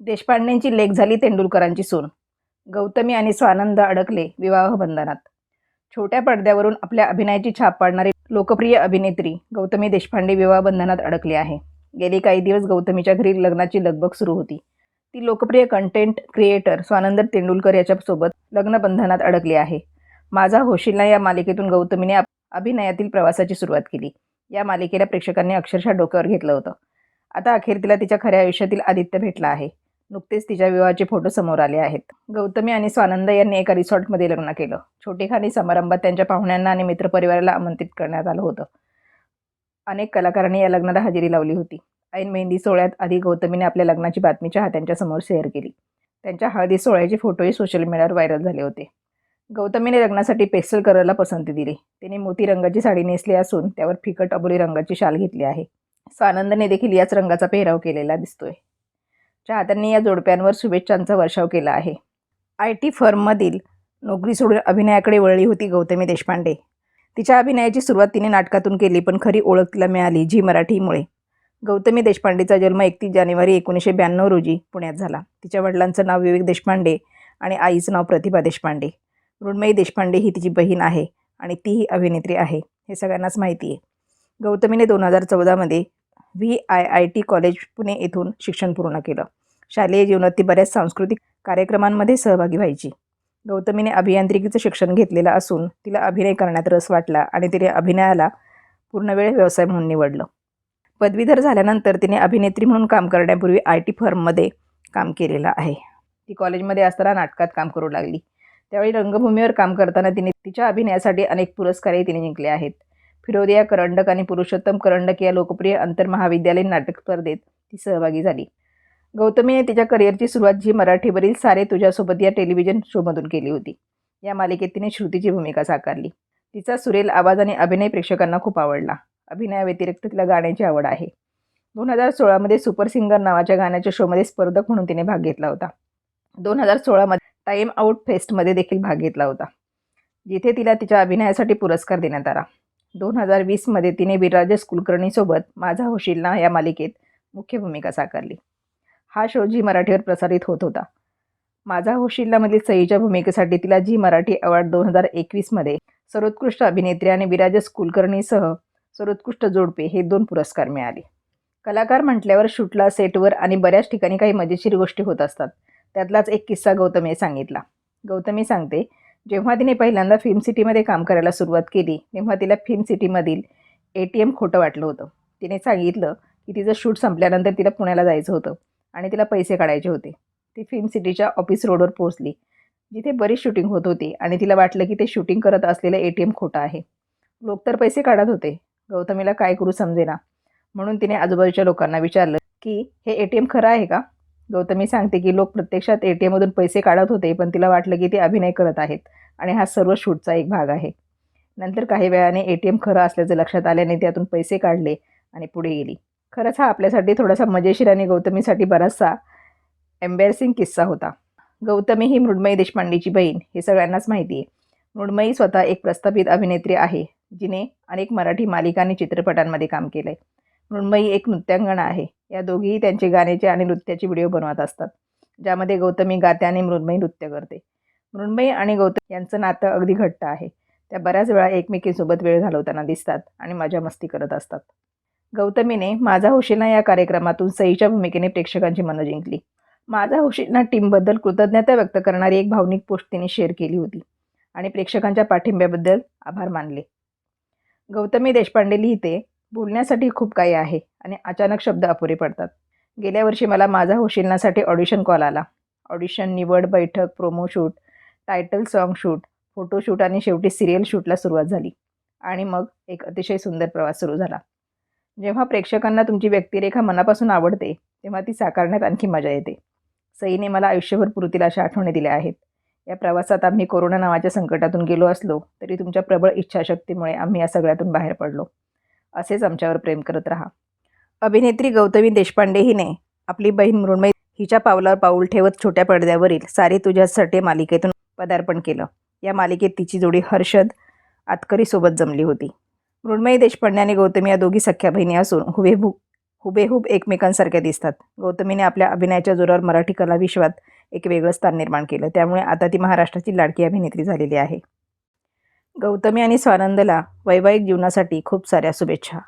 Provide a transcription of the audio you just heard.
देशपांडेंची लेख झाली तेंडुलकरांची सून. गौतमी आणि स्वानंद अडकले विवाह बंधनात. छोट्या पडद्यावरून आपल्या अभिनयाची छाप पाडणारी लोकप्रिय अभिनेत्री गौतमी देशपांडे विवाह बंधनात अडकली आहे. गेली काही दिवस गौतमीच्या घरी लग्नाची लगबग सुरू होती. ती लोकप्रिय कंटेंट क्रिएटर स्वानंद तेंडुलकर याच्यासोबत लग्नबंधनात अडकली आहे. माझा होशिल्ला या मालिकेतून गौतमीने अभिनयातील प्रवासाची सुरुवात केली. या मालिकेला प्रेक्षकांनी अक्षरशः डोक्यावर घेतलं होतं. आता अखेर तिला तिच्या खऱ्या आयुष्यातील आदित्य भेटला आहे. नुकतेच तिच्या विवाहाचे फोटो समोर आले आहेत. गौतमी आणि स्वानंद यांनी एका रिसॉर्टमध्ये लग्न केलं. छोटेखानी समारंभात त्यांच्या पाहुण्यांना आणि मित्रपरिवाराला आमंत्रित करण्यात आलं होतं. अनेक कलाकारांनी या लग्नाला हजेरी लावली होती. ऐन मेहंदी सोहळ्यात आधी गौतमीने आपल्या लग्नाची बातमी चाहत्यांच्या समोर शेअर केली. त्यांच्या हळदी सोहळ्याचे फोटोही सोशल मीडियावर व्हायरल झाले होते. गौतमीने लग्नासाठी पेस्टल कलरला पसंती दिली. तिने मोती रंगाची साडी नेसली असून त्यावर फिकट अबोली रंगाची शाल घेतली आहे. स्वानंदने देखील याच रंगाचा पेहराव केलेला दिसतोय. चाहत्यांनी या जोडप्यांवर शुभेच्छांचा वर्षाव केला आहे. आय टी फर्ममधील नोकरी सोडून अभिनयाकडे वळली होती गौतमी देशपांडे. तिच्या अभिनयाची सुरुवात तिने नाटकातून केली पण खरी ओळख तिला मिळाली झी मराठीमुळे. गौतमी देशपांडेचा जन्म एकतीस जानेवारी एकोणीसशे ब्याण्णव रोजी पुण्यात झाला. तिच्या वडिलांचं नाव विवेक देशपांडे आणि आईचं नाव प्रतिभा देशपांडे. मृण्मयी देशपांडे ही तिची बहीण आहे आणि तीही अभिनेत्री आहे हे सगळ्यांनाच माहिती आहे. गौतमीने दोन हजार चौदामध्ये V I I T college Pune येथून शिक्षण पूर्ण केलं. शालेय जीवनात ती बऱ्याच सांस्कृतिक कार्यक्रमांमध्ये सहभागी व्हायची. गौतमीने अभियांत्रिकीचं शिक्षण घेतलेलं असून तिला अभिनय करण्यात रस वाटला आणि तिने अभिनयाला पूर्णवेळ व्यवसाय म्हणून निवडलं. पदवीधर झाल्यानंतर तिने अभिनेत्री म्हणून काम करण्यापूर्वी आय टी फर्ममध्ये काम केलेलं आहे. ती कॉलेजमध्ये असताना नाटकात काम करू लागली. त्यावेळी रंगभूमीवर काम करताना तिने तिच्या अभिनयासाठी अनेक पुरस्कारही तिने जिंकले आहेत. फिरोदिया करंडक आणि पुरुषोत्तम करंडक या लोकप्रिय आंतरमहाविद्यालयीन नाटक स्पर्धेत ती सहभागी झाली. गौतमीने तिच्या करिअरची सुरुवात जी मराठीवरील सारे तुझ्यासोबत या टेलिव्हिजन शोमधून केली होती. या मालिकेत तिने श्रुतीची भूमिका साकारली. तिचा सुरेल आवाज आणि अभिनय प्रेक्षकांना खूप आवडला. अभिनयाव्यतिरिक्त तिला गाण्याची आवड आहे. दोन हजार सोळामध्ये सुपर सिंगर नावाच्या गाण्याच्या शोमध्ये स्पर्धक म्हणून तिने भाग घेतला होता. दोन हजार सोळामध्ये टाईम आऊट फेस्टमध्ये देखील भाग घेतला होता जिथे तिला तिच्या अभिनयासाठी पुरस्कार देण्यात आला. दोन हजार वीसमध्ये तिने विराज कुलकर्णीसोबत माझा होशिल्ला या मालिकेत? मुख्य भूमिका साकारली. हा शो जी मराठीवर प्रसारित होत होता. माझा होशिल्लामधील म्हणजे सईच्या भूमिकेसाठी तिला जी मराठी अवॉर्ड दोन हजार एकवीसमध्ये सर्वोत्कृष्ट अभिनेत्री आणि विराजस कुलकर्णीसह सर्वोत्कृष्ट जोडपे हे दोन पुरस्कार मिळाले. कलाकार म्हटल्यावर शूटला सेटवर आणि बऱ्याच ठिकाणी काही मजेशीर गोष्टी होत असतात. त्यातलाच एक किस्सा गौतमीने सांगितला. गौतमी सांगते जेव्हा तिने पहिल्यांदा फिल्म सिटीमध्ये काम करायला सुरुवात केली तेव्हा तिला फिल्म सिटीमधील ए टी एम खोटं वाटलं होतं. तिने सांगितलं की तिचं शूट संपल्यानंतर तिला पुण्याला जायचं होतं आणि तिला पैसे काढायचे होते. ती फिल्म सिटीच्या ऑफिस रोडवर पोहोचली जिथे बरीच शूटिंग होत होती आणि तिला वाटलं की ते शूटिंग करत असलेलं ए टी एम खोटं आहे. लोक तर पैसे काढत होते. गौतमीला काय करू समजेना. म्हणून तिने आजूबाजूच्या लोकांना विचारलं की हे ए टी एम खरं आहे का? गौतमी सांगते की लोक प्रत्यक्षात ए टी एममधून पैसे काढत होते पण तिला वाटलं की ते अभिनय करत आहेत आणि हा सर्व शूटचा एक भाग आहे. नंतर काही वेळाने ए टी एम खरं असल्याचं लक्षात आल्याने त्यातून पैसे काढले आणि पुढे गेली. खरंच हा आपल्यासाठी थोडासा मजेशीर आणि गौतमीसाठी बराचसा एम्बॅरसिंग किस्सा होता. गौतमी ही मृण्मयी देशपांडेची बहीण हे सगळ्यांनाच माहिती आहे मृण्मयी स्वतः एक प्रस्थापित अभिनेत्री आहे जिने अनेक मराठी मालिका आणि चित्रपटांमध्ये काम केलं आहे मृण्मयी एक नृत्यांगणा आहे. या दोघीही त्यांचे गाण्याचे आणि नृत्याचे व्हिडिओ बनवत असतात. ज्यामध्ये गौतमी गाते आणि मृण्मयी नृत्य करते. मृण्मयी आणि गौतम यांचं नातं अगदी घट्ट आहे. त्या बऱ्याच वेळा एकमेकींसोबत वेळ घालवताना दिसतात आणि मजा मस्ती करत असतात. गौतमीने माझा हुशिना या कार्यक्रमातून सईच्या भूमिकेने प्रेक्षकांची मनं जिंकली. माझा हुशिना टीमबद्दल कृतज्ञता व्यक्त करणारी एक भावनिक पोस्ट तिने शेअर केली होती आणि प्रेक्षकांच्या पाठिंब्याबद्दल आभार मानले. गौतमी देशपांडे लिहिते बोलण्यासाठी खूप काही आहे आणि अचानक शब्द अपुरे पडतात. गेल्या वर्षी मला माझा होशिलनासाठी ऑडिशन कॉल आला. ऑडिशन निवड बैठक promo shoot title song shoot photoshoot आणि शेवटी सिरियल शूटला सुरुवात झाली. आणि मग एक अतिशय सुंदर प्रवास सुरू झाला. जेव्हा प्रेक्षकांना तुमची व्यक्तिरेखा मनापासून आवडते तेव्हा ती साकारण्यात आणखी मजा येते. सईने मला आयुष्यभर पुरतील अशा आठवणी दिल्या आहेत. या प्रवासात आम्ही कोरोना नावाच्या संकटातून गेलो असलो तरी तुमच्या प्रबळ इच्छाशक्तीमुळे आम्ही या सगळ्यातून बाहेर पडलो. असेच आमच्यावर प्रेम करत राहा. अभिनेत्री गौतमी देशपांडे हिने आपली बहीण मृण्मयी हिच्या पावलावर पाऊल ठेवत छोट्या पडद्यावरील सारे तुझ्यासाठी मालिकेतून पदार्पण केलं. या मालिकेत तिची जोडी हर्षद आतकरीसोबत जमली होती. मृण्मयी देशपांडे आणि गौतमी या दोघी सख्या बहिणी असून हुबेहूब हुबेहूब एकमेकांसारख्या दिसतात. गौतमीने आपल्या अभिनयाच्या जोरावर मराठी कला विश्वात एक वेगळं स्थान निर्माण केलं. त्यामुळे आता ती महाराष्ट्राची लाडकी अभिनेत्री झालेली आहे. गौतमी आणि स्वानंदला वैवाहिक जीवनासाठी खूप साऱ्या शुभेच्छा.